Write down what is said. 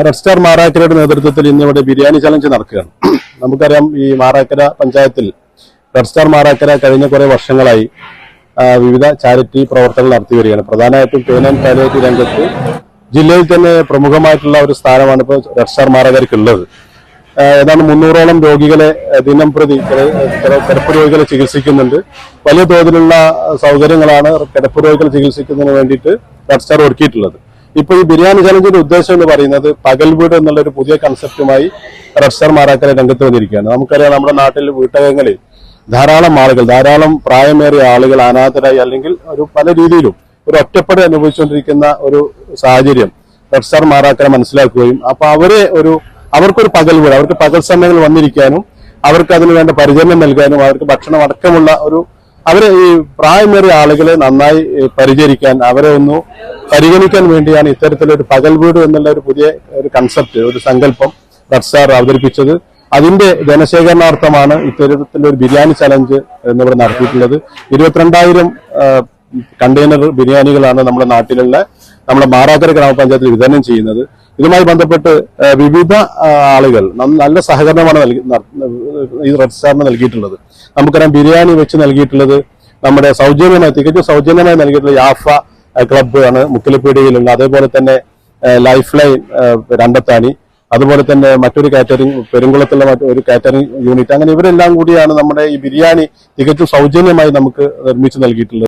Red star മാറാക്കരയുടെ നേതൃത്വത്തിൽ ഇന്ന് ഇവിടെ ബിരിയാണി ചലഞ്ച് നടക്കുകയാണ്. നമുക്കറിയാം ഈ മാറാക്കര പഞ്ചായത്തിൽ റെഡ് സ്റ്റാർ മാറാക്കര കഴിഞ്ഞ കുറേ വർഷങ്ങളായി വിവിധ ചാരിറ്റി പ്രവർത്തനങ്ങൾ നടത്തി വരികയാണ്. പ്രധാനമായിട്ടും പേന ആൻഡ് രംഗത്ത് ജില്ലയിൽ തന്നെ പ്രമുഖമായിട്ടുള്ള ഒരു സ്ഥാനമാണ് ഇപ്പോൾ റെഡ് സ്റ്റാർ മാറാക്കരയ്ക്ക് ഉള്ളത്. ഏതാണ്ട് മുന്നൂറോളം രോഗികളെ ദിനം പ്രതി കിട- കിട- കിടപ്പ് രോഗികളെ ചികിത്സിക്കുന്നുണ്ട്. വലിയ തോതിലുള്ള സൗകര്യങ്ങളാണ് കിടപ്പ് രോഗികളെ ചികിത്സിക്കുന്നതിന് വേണ്ടിയിട്ട് റെഡ് സ്റ്റാർ ഒരുക്കിയിട്ടുള്ളത്. ഇപ്പൊ ഈ ബിരിയാണി ചലഞ്ചിന്റെ ഉദ്ദേശം എന്ന് പറയുന്നത് പകൽ വീട് എന്നുള്ള ഒരു പുതിയ കൺസെപ്റ്റുമായി റഫ്സർ മാറാക്കര രംഗത്ത് വന്നിരിക്കുകയാണ്. നമുക്കറിയാം നമ്മുടെ നാട്ടിൽ വീട്ടകങ്ങളിൽ ധാരാളം ആളുകൾ ധാരാളം പ്രായമേറിയ ആളുകൾ അനാഥരായി അല്ലെങ്കിൽ ഒരു പല രീതിയിലും ഒരു ഒറ്റപ്പെടൽ അനുഭവിച്ചുകൊണ്ടിരിക്കുന്ന ഒരു സാഹചര്യം റഫ്സർ മാറാക്കര മനസ്സിലാക്കുകയും അപ്പൊ അവരെ ഒരു അവർക്കൊരു പകൽ വീട് അവർക്ക് പകൽ സമയങ്ങൾ വന്നിരിക്കാനും അവർക്ക് അതിന് വേണ്ട പരിചരണം നൽകാനും അവർക്ക് ഭക്ഷണം അടക്കമുള്ള ഒരു അവരെ ഈ പ്രായമേറിയ ആളുകളെ നന്നായി പരിചരിക്കാൻ അവരെ ഒന്ന് പരിഗണിക്കാൻ വേണ്ടിയാണ് ഇത്തരത്തിലൊരു പകൽ വീട് എന്നുള്ള ഒരു പുതിയ ഒരു കൺസെപ്റ്റ് ഒരു സങ്കല്പം സ്റ്റാർ അവതരിപ്പിച്ചത്. അതിന്റെ ധനശേഖരണാർത്ഥമാണ് ഇത്തരത്തിലൊരു ബിരിയാണി ചലഞ്ച് എന്നിവിടെ നടത്തിയിട്ടുള്ളത്. ഇരുപത്തിരണ്ടായിരം കണ്ടെയ്നർ ബിരിയാണികളാണ് നമ്മുടെ നാട്ടിലുള്ള നമ്മുടെ മാറാക്കര ഗ്രാമപഞ്ചായത്തിൽ വിതരണം ചെയ്യുന്നത്. ഇതുമായി ബന്ധപ്പെട്ട് വിവിധ ആളുകൾ നല്ല സഹകരണമാണ് നൽകി ഈ റെഡ് സ്റ്റാറിന് നൽകിയിട്ടുള്ളത്. നമുക്കറിയാം ബിരിയാണി വെച്ച് നൽകിയിട്ടുള്ളത് നമ്മുടെ സൗജന്യമായി തികച്ചും സൗജന്യമായി നൽകിയിട്ടുള്ള യാഫ ക്ലബ്ബ് ആണ് മുക്കിലപ്പീടികയിലുള്ള അതേപോലെ തന്നെ ലൈഫ് ലൈൻ രണ്ടത്താണി അതുപോലെ തന്നെ മറ്റൊരു കാറ്ററിംഗ് പെരുങ്കുളത്തുള്ള മറ്റൊരു കാറ്ററിംഗ് യൂണിറ്റ് അങ്ങനെ ഇവരെല്ലാം കൂടിയാണ് നമ്മുടെ ഈ ബിരിയാണി തികച്ചും സൗജന്യമായി നമുക്ക് നിർമ്മിച്ചു നൽകിയിട്ടുള്ളത്.